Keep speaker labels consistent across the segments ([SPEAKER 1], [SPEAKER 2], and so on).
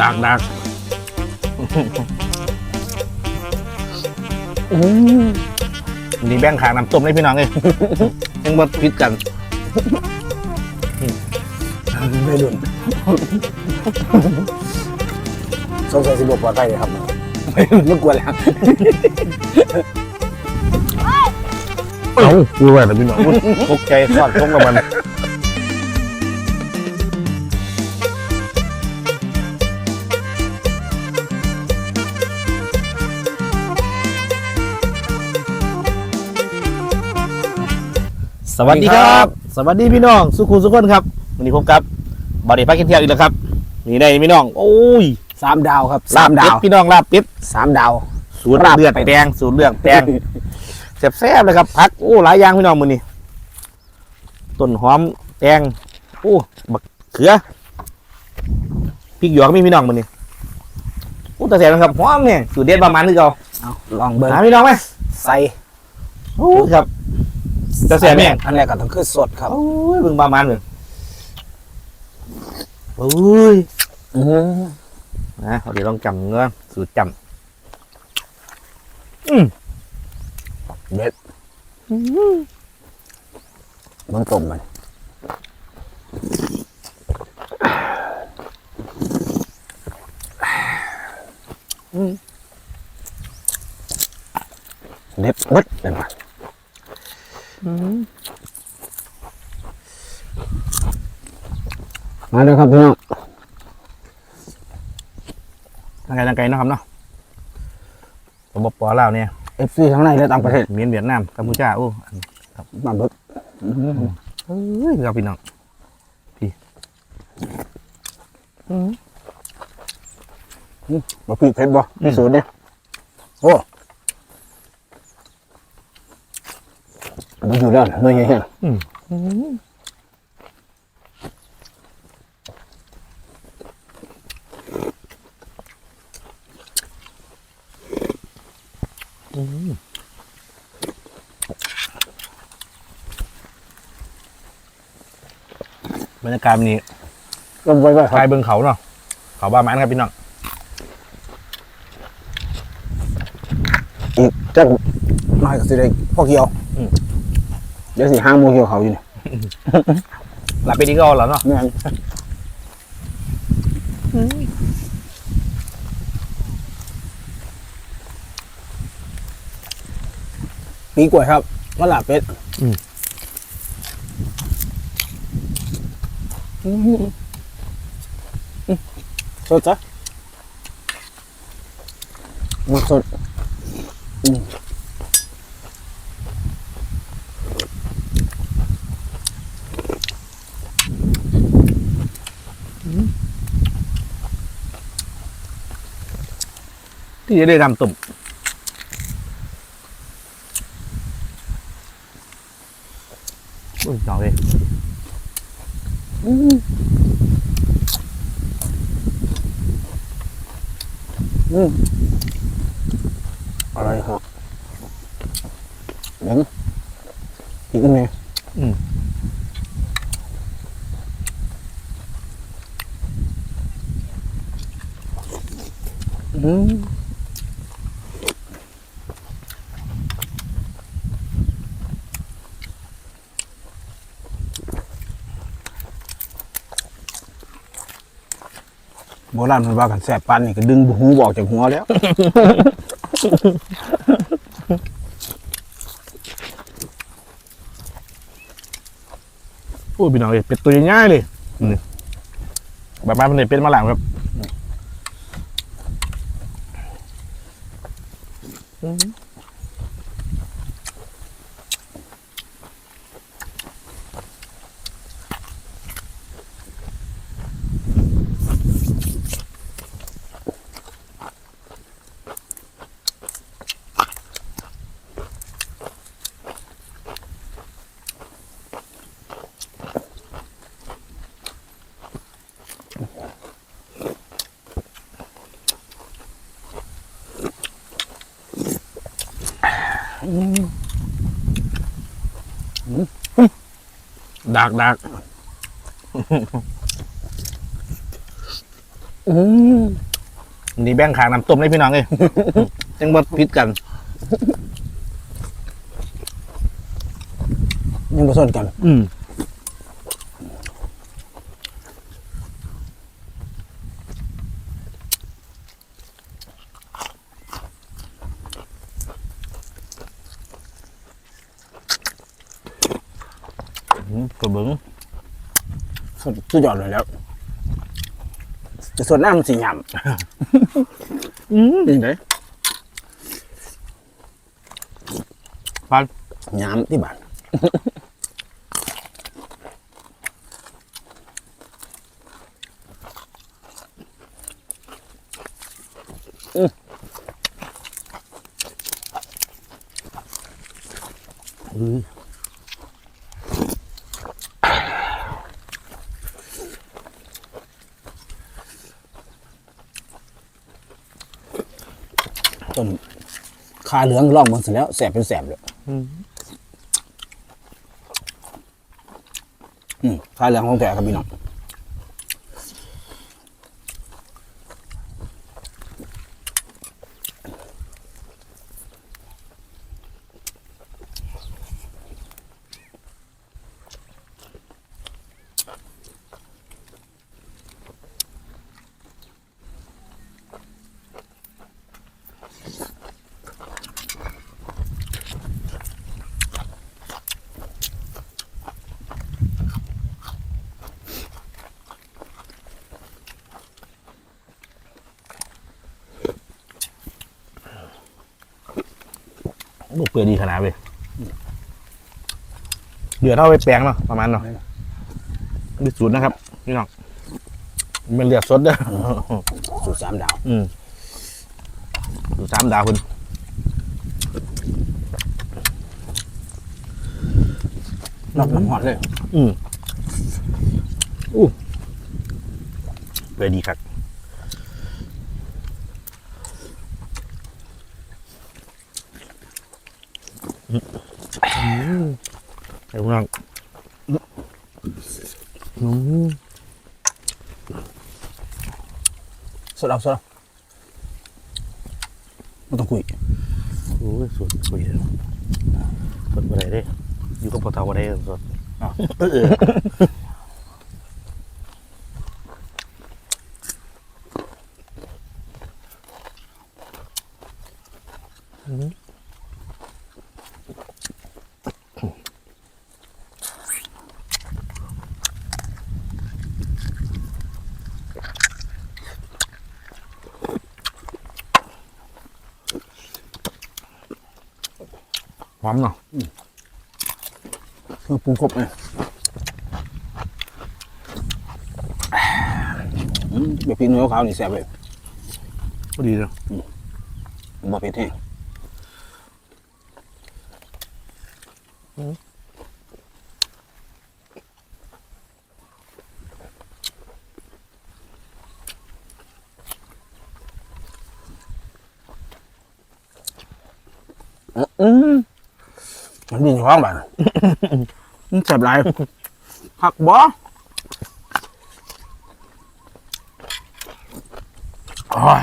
[SPEAKER 1] ดักดัก
[SPEAKER 2] อืม
[SPEAKER 1] นี่แบ่งขางน้ำต้มเลยพี่น้องเลยยังมาพิดกัน
[SPEAKER 2] ไม่ดุนสงสัยสิบปลอดภัยเลยครับไม่ไม่กลัวแล้ว
[SPEAKER 1] เอ้าดูไว้แต่พี่น้องอุ๊ยตกใจสอดตกกับมัน วัสดีครับ สวัสดีพี่น้องสุขุมสุขคนครับวันนี้พบกับบอดี้พักกินเที่ยวอีกแล้วครับนี่ได้พี่น้อง โอ้ย
[SPEAKER 2] สามดาวครับ
[SPEAKER 1] ลา
[SPEAKER 2] สา
[SPEAKER 1] บ
[SPEAKER 2] ม
[SPEAKER 1] เป็
[SPEAKER 2] ดา
[SPEAKER 1] ด
[SPEAKER 2] ว
[SPEAKER 1] พี่น้องลาบเป็ด
[SPEAKER 2] สามดาว
[SPEAKER 1] สูตร
[SPEAKER 2] ลาบ
[SPEAKER 1] เลือด
[SPEAKER 2] เป็ด
[SPEAKER 1] แดงสูตรเลือดแดงแซ่บๆเลยครับพักโอ้หลายอย่างพี่น้องมือนี้ต้นหอมแตงโอ้บักเขือพริกหยวกมีพี่น้องมือนี้โอ้แต่แซ่บนะครับหอมเนี่ยสูตรเด็ดประมาณนี้เรา
[SPEAKER 2] เอาลองเบิ้ง
[SPEAKER 1] หาพี่น้องไหม
[SPEAKER 2] ใส่
[SPEAKER 1] โอ้ครับ จะแซ่บไหม
[SPEAKER 2] อันแรกก็ต้องขึ้นสดครับ
[SPEAKER 1] โอ้ยเบิ่งประมาณหนึ่งโอ้ย
[SPEAKER 2] อืม
[SPEAKER 1] นะเอาเดี๋ยวลองจำเนื้อสูตรจ
[SPEAKER 2] เด็ดมันต้มมันเด็ดเบิดเลยว่ะำ มาเลยครับพี่น้อง
[SPEAKER 1] ทางไกลทางไกลเนาะครับเนาะผมบอกปอลาวเนี่ย
[SPEAKER 2] เอฟซีทั้งในและต่างประเทศ
[SPEAKER 1] เมียนเวียดนามกัมพูชาโอ้
[SPEAKER 2] มาเบิด
[SPEAKER 1] เฮ้ยครับพี่น้อง
[SPEAKER 2] มาพี่เพชรบ่พี่สูตรเนี่ยโอ้ มันอยู่แล้วหน่วยใหญ่แห้ง
[SPEAKER 1] บรรยากาศวันนี้
[SPEAKER 2] ลงไว้ไว้ค
[SPEAKER 1] คลา
[SPEAKER 2] รั
[SPEAKER 1] ย
[SPEAKER 2] บ
[SPEAKER 1] เบิงเขาเนาะเขาบ้ามันครับพี่น้อง
[SPEAKER 2] อีกจักน้อยก็สิได้พ่อเกี่ยว เดี๋ยวสิห้างโมเกี่ยวเขาอยู่นี่
[SPEAKER 1] หลับไปดีก็เอาแล้วเนาะ
[SPEAKER 2] แม่นปีกล้วยครับมะลาเป็ดสดจ้ะมาสด
[SPEAKER 1] ที่จะได้ทำตุ่มอุ้ยน้องเลย
[SPEAKER 2] อะไรครับเดี๋ยวอีกอันหนึงอืมโบ ราณมันว่ากันแสบปันนี่ก็ดึงหูบอกจากหัวแล้ว
[SPEAKER 1] อุ้ยพี่น้องเลยเป็ดตัวใหญ่ๆเลยนี่แบบบ้านมันเนี่ยเป็นมาหลังครับ ดักดัก
[SPEAKER 2] อืม
[SPEAKER 1] นี่แบ่งขางน้ำต้มได้พี่น้องเลยจังบ่พิดกัน
[SPEAKER 2] ยังผสนกัน
[SPEAKER 1] อืมอืมตัวเบิ้ง
[SPEAKER 2] สุดสุดยอดเลยแล้วจะส่วนน้ำมันสีหย
[SPEAKER 1] อืมำ
[SPEAKER 2] เป็นไง
[SPEAKER 1] ฟัน
[SPEAKER 2] หยำที่บ้าน
[SPEAKER 1] อือ
[SPEAKER 2] ต้นขาเหลืองร่องมันเสร็จแล้วแสบเป็นแสบเลย
[SPEAKER 1] อืม
[SPEAKER 2] อืมขาเหลืองของแกครับพี่น้อง
[SPEAKER 1] ลูกเปลือยดีขนาดเลยเหลือเท่าไปแปลงเนาะประมาณเนาะมีสูตรนะครับพี่น้องมันเหลือสดเด้อ
[SPEAKER 2] สูตรสามดาว
[SPEAKER 1] อืมดูสามดาวคุณ
[SPEAKER 2] นอกน้ำหอดเลย
[SPEAKER 1] อืมอู้เปลือยดีครับ อืมไอ้พวกนั้นอืม
[SPEAKER 2] สดเอาสดเอาไม่ต้องคุย
[SPEAKER 1] โอ้ยสุดคุยเลยสดอะไรได้ อยู่กับพอเทาอะไรสด
[SPEAKER 2] อ้าว
[SPEAKER 1] เออ หอมเนาะ
[SPEAKER 2] เครื่องปรุงครบเลยอืมแบบพริกเนื้อขาวนี่แซ่บเลย
[SPEAKER 1] พอดีเลย
[SPEAKER 2] บ่เผ็ดแห้งอืม มันดีท้องบ้านมันแซ่บหลายผักบ่โอ้ย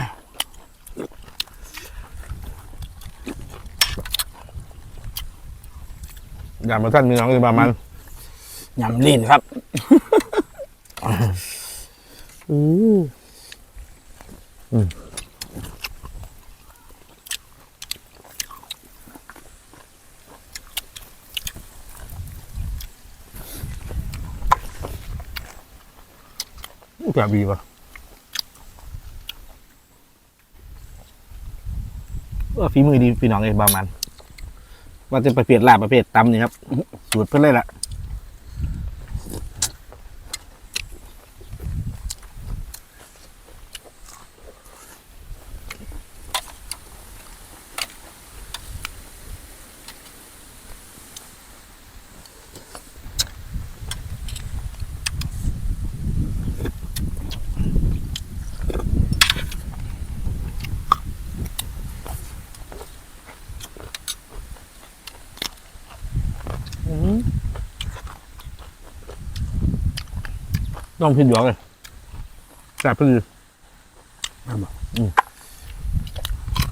[SPEAKER 1] อยากมาท่านมีน้องคือประมาณ
[SPEAKER 2] ยำลีนครับ
[SPEAKER 1] แบบดีป่ะว่าฝีมือดีพี่น้องเองประมาณว่าจะประเภทลาบประเภทตำนี่ครับสูตรเพื่อนเลยล่ะ ต้องพิดหยวกเลยแซ่บพอดี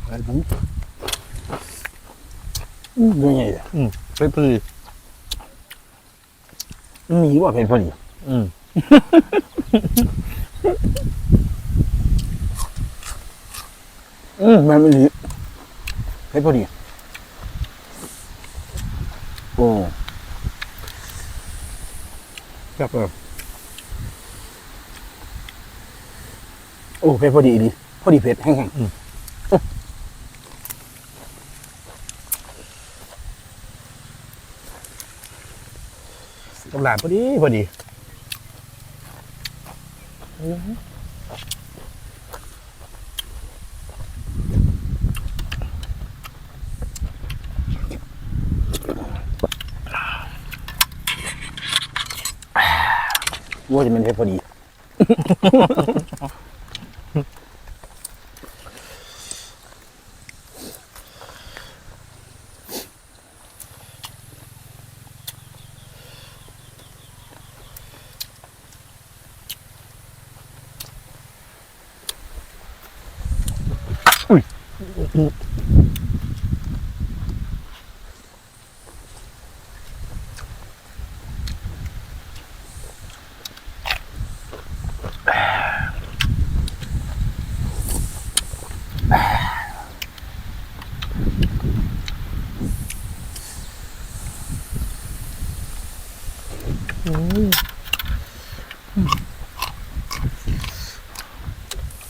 [SPEAKER 2] ไอ้บุ้งอืมดูไงเนี่ย
[SPEAKER 1] เผ็ดพอดี
[SPEAKER 2] มันมีว่าเผ็ดพอดี
[SPEAKER 1] อืม
[SPEAKER 2] อืมมันไม่ดีเผ็ดพอดีโอ้
[SPEAKER 1] ครับเออ
[SPEAKER 2] โอ้เผ็ดพอดีดีพอดีเผ็ดแห้ง
[SPEAKER 1] กำลังพอดีพอดี
[SPEAKER 2] ๆว่าจะเป็นเผ็ดพอดี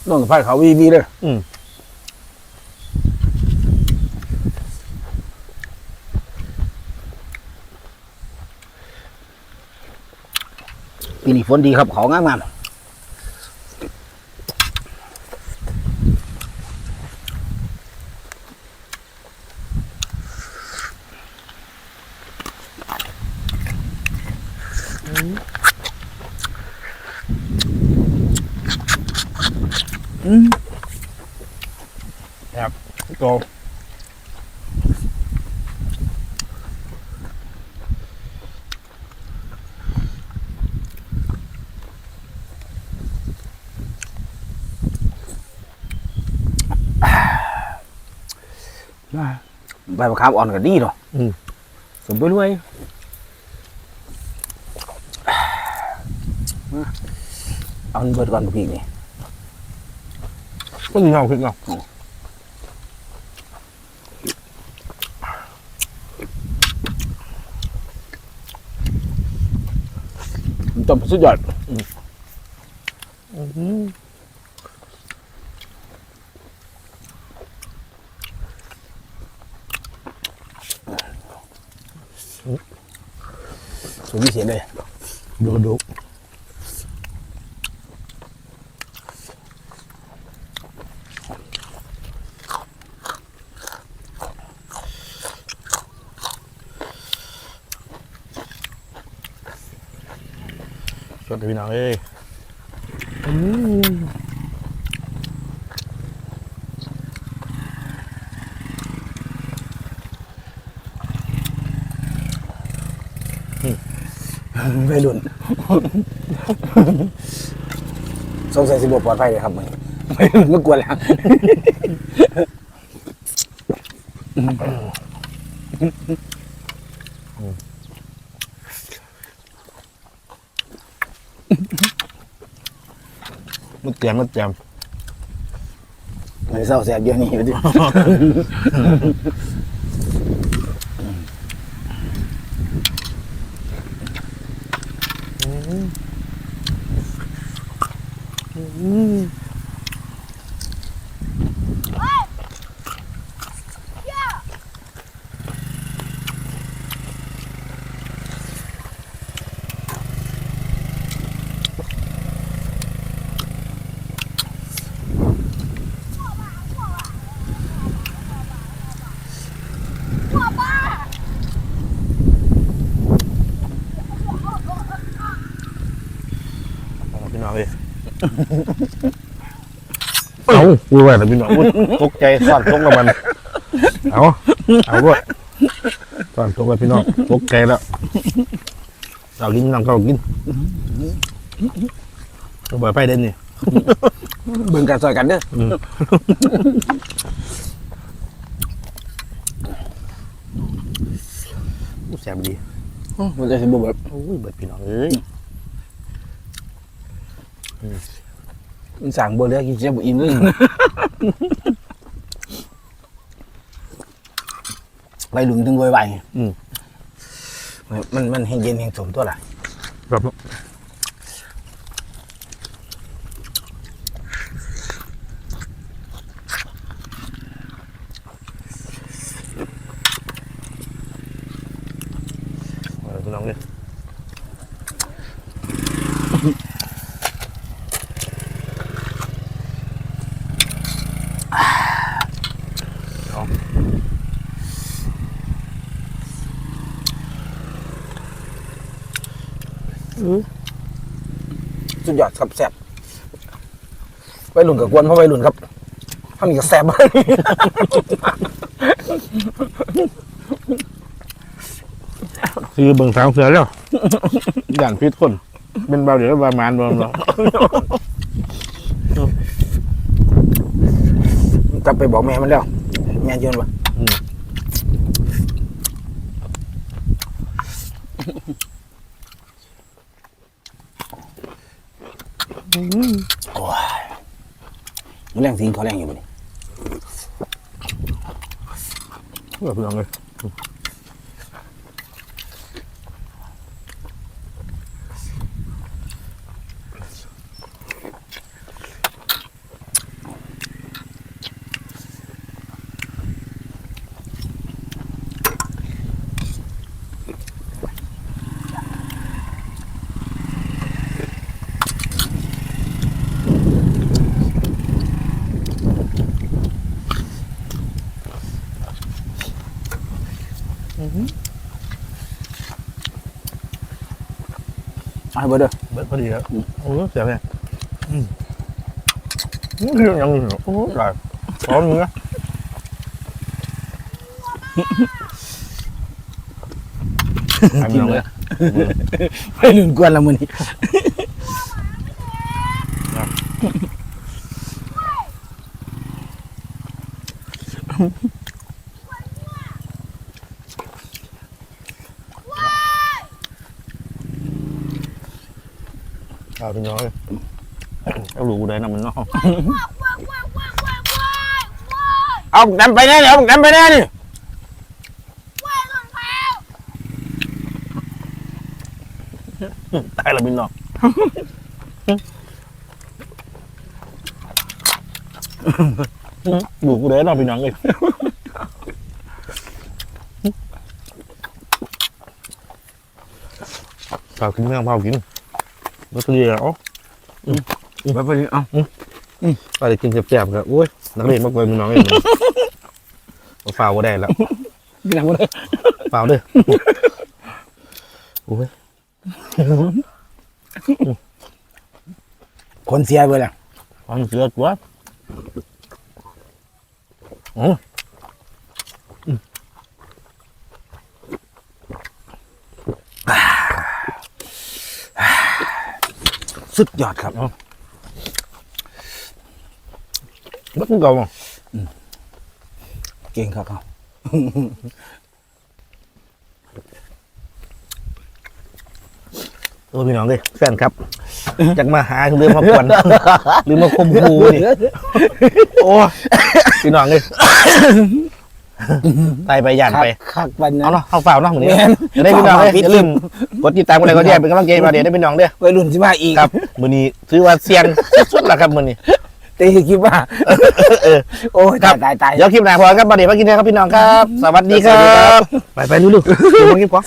[SPEAKER 2] น้องกับไฟเขาวีวีเลย
[SPEAKER 1] อืม
[SPEAKER 2] ปีนี้ฝนดีครับเขางามงามอืม
[SPEAKER 1] โต
[SPEAKER 2] ใบมะขามอ่อนก็ดีเนาะ
[SPEAKER 1] อืม
[SPEAKER 2] สมไปด้วยเอาอันเบิดก่อนพี่นี่
[SPEAKER 1] ขึ้นเงาขึ้นเงา
[SPEAKER 2] มันต้ สดยอดสูตรพิเศษเลย
[SPEAKER 1] ดูดูสวัสดีพี่น้องเอ้ย
[SPEAKER 2] ไม่รุนสงสัยสิบปลอดภัยเลยครับมึงไม่รุนไม่กลัวแล้ว
[SPEAKER 1] มันเตรียมมันเตรียม
[SPEAKER 2] ไม่เศร้าแสบเยอะนี่อยู่ดิ
[SPEAKER 1] เอาพูดไว้แต่พี่น้องอุ๊ยตกใจซ่อนตกแล้วมัน เอาเอาด้วยซ่อนตกแล้วพี่น้องตกใจแล้วเรากินน้องเขากินเอาเบิดไปเด่นนี่
[SPEAKER 2] เบิ่งกันซอยกันเด้อ
[SPEAKER 1] อู้แซ่บดี
[SPEAKER 2] อมันจะสิบ่เบิด
[SPEAKER 1] โอ้ยเบิดพี่น้องเอ้ย
[SPEAKER 2] มันสั่งบ่เหลือกินเสียบอิ่มเลยไปหลุมถึงไวๆไง
[SPEAKER 1] อืม
[SPEAKER 2] มันมันแห้งเย็นแห้งสมตัวละ
[SPEAKER 1] ครับเอาพี่น้องเลย
[SPEAKER 2] สุดยอดครับแซ่บไปหลุนกับกวนเพราะไปหลุนครับทำอีกแซ่บ
[SPEAKER 1] ซื้อเบิ่งสาวเสือแล้วย่านพิษคน เป็นเบาเดี๋ยวประมาณประมาณ
[SPEAKER 2] กลับไปบอกแม่มันแล้ว แม่ยนวะ โอ้ยมันแรงสิงเขาแรงอยู่บ่นี่
[SPEAKER 1] เพื่อเพื่อนเลย
[SPEAKER 2] เอาให้เบิดเด้อ
[SPEAKER 1] เบิดพอดีแล้วโอ้เสียไปอืมนี่คือยังอยู่โอ้ได้พร้อมเนื้อให้พี่น้องเลย
[SPEAKER 2] ไปหลุนกวนแล้วมื้อนี้
[SPEAKER 1] เอาพี่น้องเลยเอาหลูได้นะมันเนาะ
[SPEAKER 2] เอาดำไปแน่นี่เอาดำไปแน่นี่
[SPEAKER 1] ตายละพี่น้องหลูกูได้เนาะพี่น้องเลยเผากินเมืองเผากินมาตัวเดียว
[SPEAKER 2] ไปไปเอา
[SPEAKER 1] ไปกินแซ่บๆครับโอ้ยนักเรียนมากเลยพี่น้องเองเอาฝ่าวบ่ได้แล้ว
[SPEAKER 2] กินหนังบ่ได้
[SPEAKER 1] ฝ่าวเด้อโอ้ย
[SPEAKER 2] คนเสียเบิดแล้ว
[SPEAKER 1] ความเสือตัวโอ้
[SPEAKER 2] สุดยอดครับ
[SPEAKER 1] บัดมึงเก่าบ่
[SPEAKER 2] เก่งครับเขา
[SPEAKER 1] โอ้ยพี่น้องเลยแฟนครับอยากมาหาเรื่องมาควนหรือมาคมคูนี่โอ้ยพี่น้องเลย ตายไปย่านไป
[SPEAKER 2] คักบัน
[SPEAKER 1] เอา
[SPEAKER 2] นะ
[SPEAKER 1] เนาะเอาฝ่าวเนาะเหมือนนี้
[SPEAKER 2] แม่น
[SPEAKER 1] จะได้พี่น้องเลย
[SPEAKER 2] ฝ่าวผิด
[SPEAKER 1] อย่าลืมกดติดตามอะไรก็แย่เป็นกำลังใจมาเดี๋ยวได้พี่น้องเด้อ
[SPEAKER 2] ไปหลุนสิมาอีก
[SPEAKER 1] ครับมือนี้ถือว่าเสียงสุดๆแล้วครับมือนี้
[SPEAKER 2] ตีคิดว่าโอ้ยตายตายตาย
[SPEAKER 1] เดี๋ยวคลิปหน้าพอครับมาเดี๋ยวมากินนะครับพี่น้องครับ สวัสดีค
[SPEAKER 2] สวัสดีครั
[SPEAKER 1] รับบไปไปลุลุๆเดี๋ยวมากินก่อน